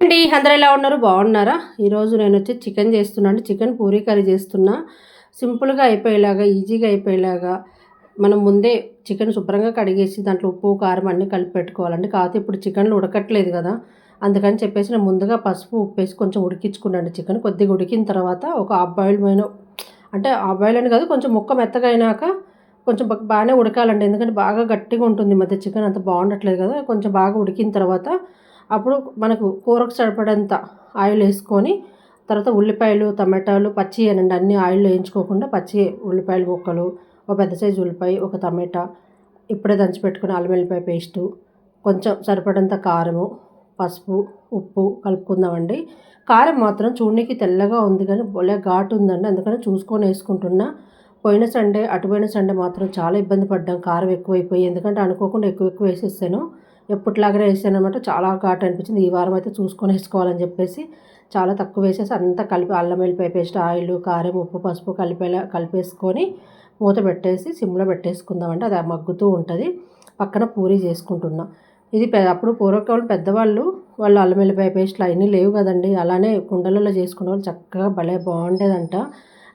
అండి అందరు ఎలా ఉన్నారు? బాగున్నారా? ఈరోజు నేను వచ్చి చికెన్ చేస్తున్నాను చికెన్ పూరీ కర్రీ చేస్తున్నా. సింపుల్గా అయిపోయేలాగా ఈజీగా అయిపోయేలాగా మనం ముందే చికెన్ శుభ్రంగా కడిగేసి దాంట్లో ఉప్పు కారం అన్నీ కలిపి పెట్టుకోవాలండి. కాకపోతే ఇప్పుడు చికెన్లు ఉడకట్లేదు కదా. అందుకని చెప్పేసి నేను ముందుగా పసుపు ఉప్పు వేసి కొంచెం ఉడికించుకున్నాను చికెన్. కొద్దిగా ఉడికిన తర్వాత ఒక హాఫ్ బాయిల్ పైన అంటే హాఫ్ బాయిల్ అని కాదు కొంచెం ముక్క మెత్తగా అయినాక కొంచెం బాగానే ఉడకాలండి. ఎందుకంటే బాగా గట్టిగా ఉంటుంది మధ్య చికెన్. అంత బాగుండట్లేదు కదా. కొంచెం బాగా ఉడికిన తర్వాత అప్పుడు మనకు కూరకు సరిపడంత ఆయిల్ వేసుకొని తర్వాత ఉల్లిపాయలు టమాటాలు పచ్చి అనండి అన్ని ఆయిల్లో వేయించుకోకుండా పచ్చి ఉల్లిపాయలు ముక్కలు ఒక పెద్ద సైజు ఉల్లిపాయ ఒక టమాటా ఇప్పుడే దంచిపెట్టుకుని అల్లం వెల్లిపాయ పేస్టు కొంచెం సరిపడంత కారము పసుపు ఉప్పు కలుపుకుందామండి. కారం మాత్రం చూడనికి తెల్లగా ఉంది కానీ భలే ఘాటు ఉందండి. అందుకని చూసుకొని వేసుకుంటున్నా. పోయిన సండే అటుపోయిన సండే మాత్రం చాలా ఇబ్బంది పడ్డాం. కారం ఎక్కువైపోయి ఎందుకంటే అనుకోకుండా ఎక్కువ ఎక్కువ వేసేసాను. ఎప్పటిలాగానే వేసాను అనమాట చాలా ఘాట్ అనిపించింది. ఈ వారం అయితే చూసుకొని వేసుకోవాలని చెప్పేసి చాలా తక్కువ వేసేసి అంతా కలిపి అల్లం వెల్లిపాయ పేస్ట్ ఆయిల్ కారం ఉప్పు పసుపు కలిపేలా కలిపేసుకొని మూత పెట్టేసి సిమ్లో పెట్టేసుకుందామంటే అది మగ్గుతూ ఉంటుంది. పక్కన పూరి చేసుకుంటున్నా. ఇది అప్పుడు పూర్వకాలం పెద్దవాళ్ళు వాళ్ళు అల్లం వెల్లిపాయ పేస్ట్లు అవన్నీ లేవు కదండి. అలానే కుండలలో చేసుకునే వాళ్ళు చక్కగా భలే బాగుండేదంట.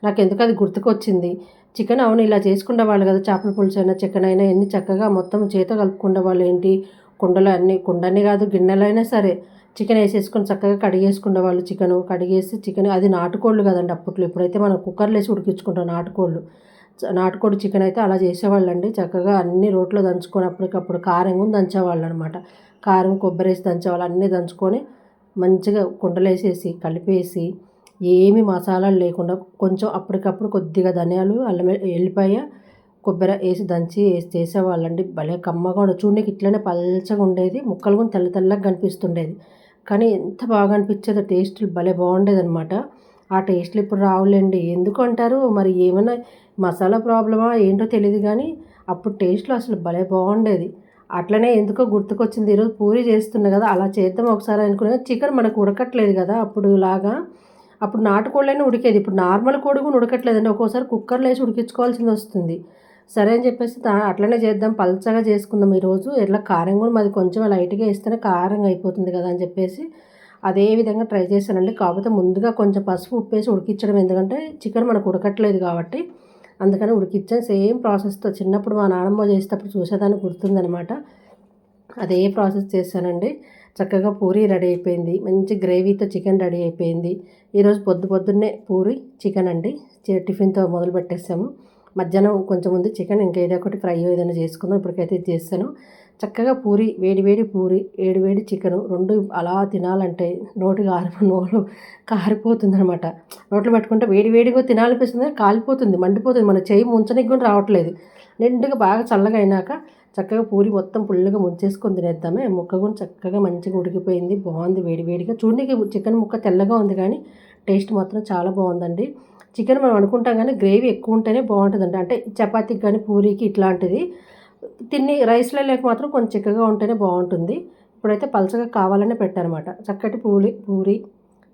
నాకు ఎందుకు అది గుర్తుకొచ్చింది. చికెన్ అవును ఇలా చేసుకునే వాళ్ళు కదా చేపల పులుసు అయినా చికెన్ అయినా ఎన్ని చక్కగా మొత్తం చేత కలుపుకునే వాళ్ళు ఏంటి? కుండలు అన్నీ కుండని కాదు గిన్నెలైనా సరే చికెన్ వేసేసుకొని చక్కగా కడిగేసుకునే వాళ్ళు చికెన్. కడిగేసి చికెన్ అది నాటుకోళ్ళు కదండి అప్పట్లో. ఇప్పుడైతే మనం కుక్కర్లో వేసి ఉడికించుకుంటాం నాటుకోళ్ళు. నాటుకోడి చికెన్ అయితే అలా చేసేవాళ్ళండి. చక్కగా అన్ని రోట్లో దంచుకొని అప్పటికప్పుడు కారం కూడా దంచేవాళ్ళు అనమాట కారం కొబ్బరి వేసి దంచేవాళ్ళు అన్నీ దంచుకొని మంచిగా కుండలు వేసేసి కలిపేసి ఏమి మసాలాలు లేకుండా కొంచెం అప్పటికప్పుడు కొద్దిగా ధనియాలు అల్లం ఎల్లిపాయ కొబ్బరి వేసి దంచి వేసి చేసేవాళ్ళండి. భలే కమ్మగా ఉండదు చూడడానికి ఇట్లనే పల్చగా ఉండేది. ముక్కలు కూడా తెల్ల తెల్లగా కనిపిస్తుండేది. కానీ ఎంత బాగా అనిపించేదో టేస్ట్లు భలే బాగుండేది అనమాట ఆ టేస్ట్లు ఇప్పుడు రావులేండి. ఎందుకు అంటారు? మరి ఏమైనా మసాలా ప్రాబ్లమా? ఏంటో తెలియదు కానీ అప్పుడు టేస్ట్లో అసలు భలే బాగుండేది. అట్లనే ఎందుకో గుర్తుకొచ్చింది. ఈరోజు పూరి చేస్తున్నా కదా అలా చేద్దాం ఒకసారి అనుకునే చికెన్ మనకు ఉడకట్లేదు కదా అప్పుడు లాగా అప్పుడు నాటుకోళ్ళైనా ఉడికేది. ఇప్పుడు నార్మల్ కోడి కూడా ఉడకట్లేదండి. ఒక్కోసారి కుక్కర్లో వేసి ఉడికించుకోవాల్సింది వస్తుంది. సరే అని చెప్పేసి అట్లనే చేద్దాం పల్చగా చేసుకుందాం ఈరోజు. ఎట్లా కారం కూడా మాది కొంచెం లైట్గా వేస్తేనే కారంగా అయిపోతుంది కదా అని చెప్పేసి అదే విధంగా ట్రై చేశానండి. కాకపోతే ముందుగా కొంచెం పసుపు ఉప్పేసి ఉడికించడం ఎందుకంటే చికెన్ మనకు ఉడకట్లేదు కాబట్టి అందుకని ఉడికిచ్చాను సేమ్ ప్రాసెస్తో చిన్నప్పుడు మా నాన్నమ్మ చేసేటప్పుడు చూసేదాన్ని గుర్తుందనమాట. అదే ప్రాసెస్ చేశానండి. చక్కగా పూరి రెడీ అయిపోయింది. మంచి గ్రేవీతో చికెన్ రెడీ అయిపోయింది. ఈరోజు పొద్దు పొద్దున్నే పూరి చికెన్ అండి. టిఫిన్తో మొదలు పెట్టేసాము మధ్యాహ్నం కొంచెం ఉంది చికెన్ ఇంకా ఏదో ఒకటి ఫ్రై ఏదైనా చేసుకుందాం. ఇప్పటికైతే ఇది చేస్తాను. చక్కగా పూరి వేడివేడి పూరి వేడివేడి చికెను రెండు అలా తినాలంటే నోటి కారి నోరు కారిపోతుంది అనమాట నోట్లో పెట్టుకుంటే వేడివేడిగా తినాలనిపిస్తుంది కాలిపోతుంది మండిపోతుంది. మన చేయి ముంచనికి కూడా రావట్లేదు. నిండుగా బాగా చల్లగా అయినాక చక్కగా పూరి మొత్తం పుల్లుగా ముంచేసుకొని తినేద్దామే. ముక్క కూడా చక్కగా మంచిగా ఉడికిపోయింది. బాగుంది వేడివేడిగా చూడడానికి చికెన్ ముక్క తెల్లగా ఉంది కానీ టేస్ట్ మాత్రం చాలా బాగుందండి. చికెన్ మనం అనుకుంటాం కానీ గ్రేవీ ఎక్కువ ఉంటేనే బాగుంటుందండి. అంటే చపాతీకి కానీ పూరీకి ఇట్లాంటిది. తిన్ని రైస్లో లేక మాత్రం కొంచెం చిక్కగా ఉంటేనే బాగుంటుంది. ఇప్పుడైతే పలచగా కావాలనే పెట్టానమాట చక్కటి పూరి పూరి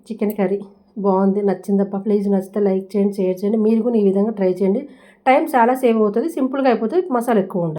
చికెన్ కర్రీ బాగుంది నచ్చిందప్ప ప్లీజ్ నచ్చితే లైక్ చేయండి షేర్ చేయండి. మీరు కూడా ఈ విధంగా ట్రై చేయండి. టైం చాలా సేవ్ అవుతుంది సింపుల్గా అయిపోతుంది మసాలా ఎక్కువ ఉండదు.